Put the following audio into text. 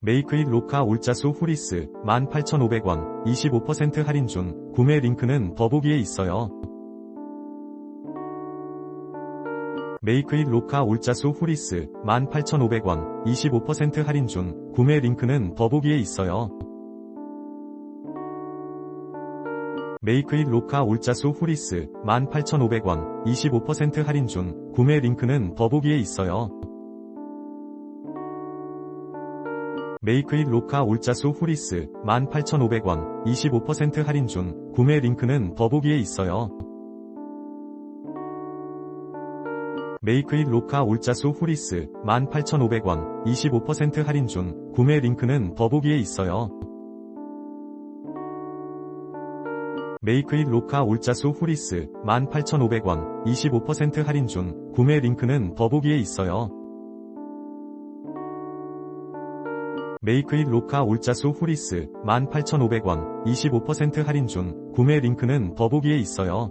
메이크잇 로카 올자수 후리스 18,500원 25% 할인 중 구매 링크는 더보기에 있어요. 메이크잇 로카 올자수 후리스 18,500원 25% 할인 중 구매 링크는 더보기에 있어요. 메이크잇 로카 올자수 후리스 18,500원 25% 할인 중 구매 링크는 더보기에 있어요. 메이크잇 로카 올자수 후리스 18,500원 25% 할인 중 구매 링크는 더보기에 있어요. 메이크잇 로카 올자수 후리스 18,500원 25% 할인 중 구매 링크는 더보기에 있어요. 메이크잇 로카 올자수 후리스 18,500원 25% 할인 중 구매 링크는 더보기에 있어요. 메이크잇 로카 올자수 후리스 18,500원 25% 할인 중 구매 링크는 더보기에 있어요.